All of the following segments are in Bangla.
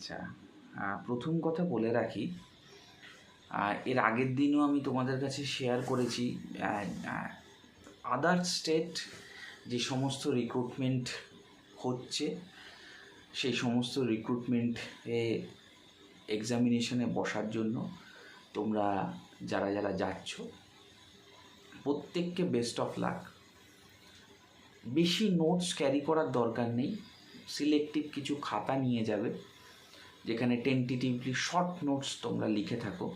আচ্ছা প্রথম কথা বলে রাখি এর আগের দিনও আমি তোমাদের কাছে শেয়ার করেছি আদার স্টেট যে সমস্ত রিক্রুটমেন্ট হচ্ছে, সেই সমস্ত রিক্রুটমেন্টে এক্সামিনেশনে বসার জন্য তোমরা যারা যারা যাচ্ছ, প্রত্যেককে বেস্ট অফ লাক বেশি নোটস ক্যারি করার দরকার নেই সিলেক্টিভ কিছু খাতা নিয়ে যাবে। যেখানে টেন্টেটিভলি শর্ট নোটস তোমরা লিখে থাকো।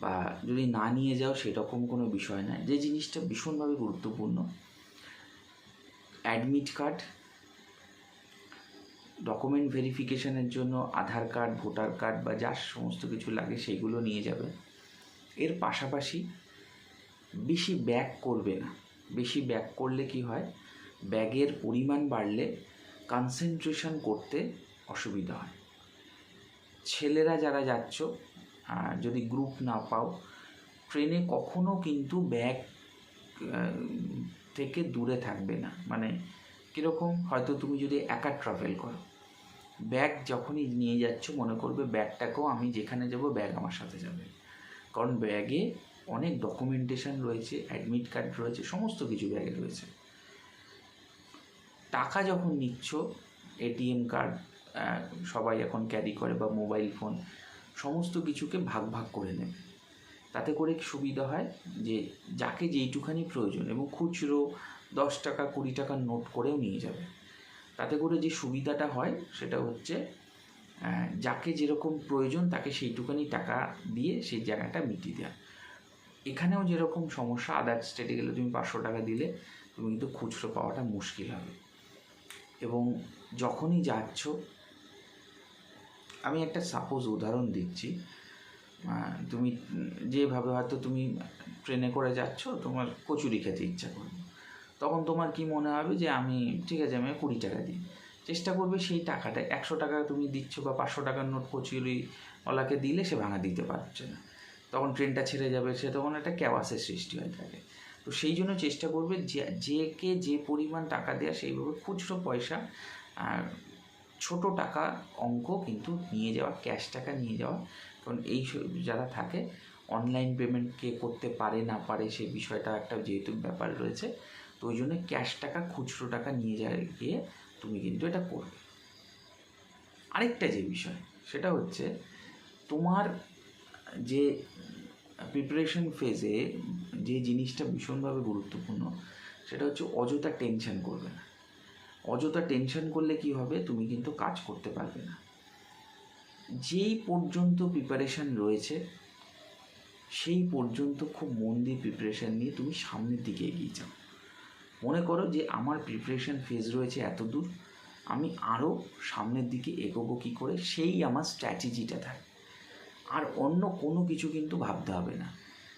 বা যদি না নিয়ে যাও, সেরকম কোনো বিষয় না যে জিনিসটা ভীষণভাবে গুরুত্বপূর্ণ অ্যাডমিট কার্ড ডকুমেন্ট ভেরিফিকেশনের জন্য আধার কার্ড ভোটার কার্ড বা যা সমস্ত কিছু লাগে সেগুলো নিয়ে যাবে। এর পাশাপাশি বেশি ব্যাক করবে না। বেশি ব্যাক করলে কি হয়? ব্যাগের পরিমাণ বাড়লে কনসেন্ট্রেশন করতে অসুবিধা হয়। ছেলেরা যারা যাচ্ছ আহ, যদি গ্রুপ না পাও ট্রেনে কখনো কিন্তু ব্যাগ থেকে দূরে থাকবে না। মানে কীরকম? হয়তো তুমি যদি একা ট্রাভেল করো। ব্যাগ যখনই নিয়ে যাচ্ছ মনে করবে ব্যাগটাকেও আমি যেখানে যাব ব্যাগ আমার সাথে যাবে। কারণ ব্যাগে অনেক ডকুমেন্টেশন রয়েছে অ্যাডমিট কার্ড রয়েছে সমস্ত কিছু ব্যাগে রয়েছে। টাকা যখন নিচ্ছ এটিএম কার্ড সবাই এখন ক্যারি করে বা মোবাইল ফোন সমস্ত কিছুকে ভাগ ভাগ করে নেবে তাতে করে সুবিধা হয়? যে যাকে যেইটুখানি প্রয়োজন এবং খুচরো দশ টাকা, কুড়ি টাকার নোট করেও নিয়ে যাবে। তাতে করে যে সুবিধাটা হয় সেটা হচ্ছে যাকে যেরকম প্রয়োজন তাকে সেইটুখানি টাকা দিয়ে সেই জায়গাটা মিটিয়ে দেওয়া। এখানেও যেরকম সমস্যা আদার স্টেটে গেলে তুমি পাঁচশো টাকা দিলে, তুমি কিন্তু খুচরো পাওয়াটা মুশকিল হবে। এবং যখনই যাচ্ছ আমি একটা সাপোজ উদাহরণ দিচ্ছি। তুমি যেভাবে হয়তো তুমি ট্রেনে করে যাচ্ছ, তোমার কচুরি খেতে ইচ্ছা করবে। তখন তোমার কি মনে হবে যে আমি, ঠিক আছে, আমি কুড়ি টাকা দিই। চেষ্টা করবে সেই টাকাটা, একশো টাকা তুমি দিচ্ছ বা পাঁচশো টাকার নোট কচুরিওয়ালাকে দিলে সে ভাঙা দিতে পারছে না। তখন ট্রেনটা ছেড়ে যাবে, সে তখন একটা ক্যাওয়াসের সৃষ্টি হয়ে থাকে। তো সেই জন্য চেষ্টা করবে যে যে কে যে পরিমাণ টাকা দেওয়া সেইভাবে খুচরো পয়সা আর ছোট টাকা অঙ্ক কিন্তু নিয়ে যাওয়া ক্যাশ টাকা নিয়ে যাওয়া। কারণ এই যারা থাকে অনলাইন পেমেন্ট কে করতে পারে না পারে সেই বিষয়টা একটা যেহেতু ব্যাপার রয়েছে, তো ওই জন্য ক্যাশ টাকা, খুচরো টাকা নিয়ে যায় গিয়ে তুমি কিন্তু এটা করবে। আরেকটা যে বিষয়, সেটা হচ্ছে তোমার যে প্রিপারেশন ফেজে যে জিনিসটা ভীষণভাবে গুরুত্বপূর্ণ, সেটা হচ্ছে অযথা টেনশন করবে না। অযথা টেনশন করলে কি হবে? তুমি কিন্তু কাজ করতে পারবে না। যেই পর্যন্ত প্রিপারেশন রয়েছে, সেই পর্যন্ত খুব মন দিয়ে প্রিপারেশান নিয়ে তুমি সামনের দিকে এগিয়ে যাও। মনে করো যে আমার প্রিপারেশন ফেজ রয়েছে এত দূর আমি আরও সামনের দিকে এগোবো কী করে? সেই আমার স্ট্র্যাটেজিটা থাকে। আর অন্য কোনো কিছু কিন্তু ভাবতে হবে না।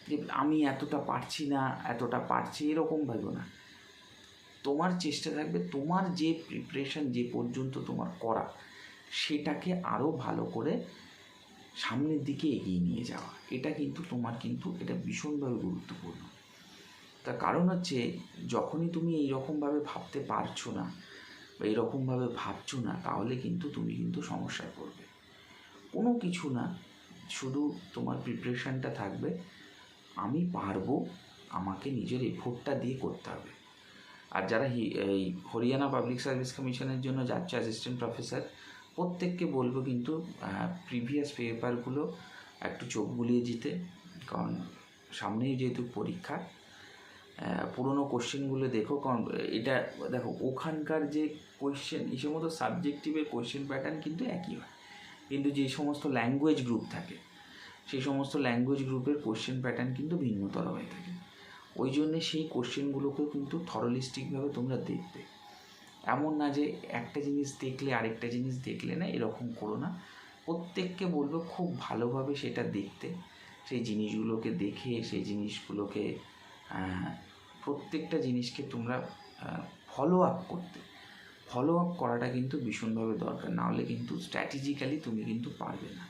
যে আমি এতটা পারছি না, এতটা পারছি, এরকম ভাবো না। তোমার চেষ্টা থাকবে, তোমার যে প্রিপারেশন যে পর্যন্ত তোমার করা, সেটাকে আরও ভালো করে সামনের দিকে এগিয়ে নিয়ে যাওয়া। এটা কিন্তু তোমার কিন্তু এটা ভীষণভাবে গুরুত্বপূর্ণ। তার কারণ হচ্ছে, যখনই তুমি এইরকমভাবে ভাবতে পারছ না বা এরকমভাবে ভাবছ না, তাহলে কিন্তু তুমি কিন্তু সমস্যায় পড়বে। কোনো কিছু না, শুধু তোমার প্রিপারেশানটা থাকবে, আমি পারব, আমাকে নিজের এফোর্টটা দিয়ে করতে হবে। আর যারা এই হরিয়ানা পাবলিক সার্ভিস কমিশনের জন্য যাচ্ছে অ্যাসিস্ট্যান্ট প্রফেসর প্রত্যেককে বলব কিন্তু প্রিভিয়াস পেপারগুলো একটু চোখ বুলিয়ে দিতে কারণ সামনেই যেহেতু পরীক্ষা পুরোনো কোশ্চেনগুলো দেখো, কারণ এটা, দেখো, ওখানকার যে কোয়েশ্চেন এই সমস্ত সাবজেক্টিভের কোয়েশ্চেন প্যাটার্ন কিন্তু একই হয়। কিন্তু যে সমস্ত ল্যাঙ্গুয়েজ গ্রুপ থাকে, সেই সমস্ত ল্যাঙ্গুয়েজ গ্রুপের কোশ্চেন প্যাটার্ন কিন্তু ভিন্নতর হয়ে থাকে। ওই জন্যে সেই কোশ্চেনগুলোকেও কিন্তু থরলিস্টিকভাবে তোমরা দেখবে। এমন না যে একটা জিনিস দেখলে আরেকটা জিনিস দেখলে না এরকম করো না। প্রত্যেককে বলব খুব ভালোভাবে সেটা দেখতে। সেই জিনিসগুলোকে দেখে, সেই জিনিসগুলোকে প্রত্যেকটা জিনিসকে তোমরা ফলো আপ করতে। ফলো আপ করাটা কিন্তু ভীষণভাবে দরকার। না হলে কিন্তু স্ট্র্যাটেজিক্যালি তুমি কিন্তু পারবে না।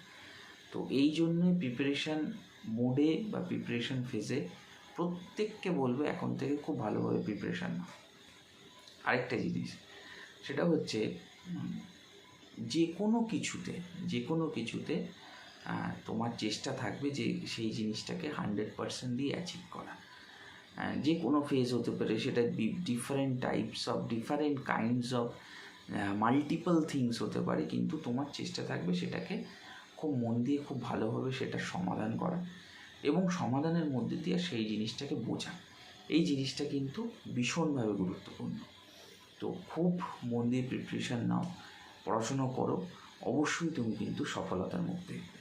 তো এই জন্যই প্রিপারেশান মোডে বা প্রিপারেশান ফেজে প্রত্যেককে বলব এখন থেকে খুব ভালোভাবে প্রিপারেশান নাও। আরেকটা জিনিস, সেটা হচ্ছে যে কোনো কিছুতে, যে কোনো কিছুতে তোমার চেষ্টা থাকবে যে সেই জিনিসটাকে হান্ড্রেড পার্সেন্ট দিয়ে অ্যাচিভ করা। যে কোনো ফেজ হতে পারে, সেটা different types of different kinds of multiple things হতে পারে, কিন্তু তোমার চেষ্টা থাকবে সেটাকে খুব মন দিয়ে খুব ভালোভাবে সেটা সমাধান করা এবং সমাধানের মধ্যে দিয়ে সেই জিনিসটাকে বোঝা। এই জিনিসটা কিন্তু ভীষণভাবে গুরুত্বপূর্ণ। তো খুব মন দিয়ে প্রিপারেশান নাও, পড়াশুনো করো, অবশ্যই তুমি কিন্তু সফলতার মুখ দেখবে।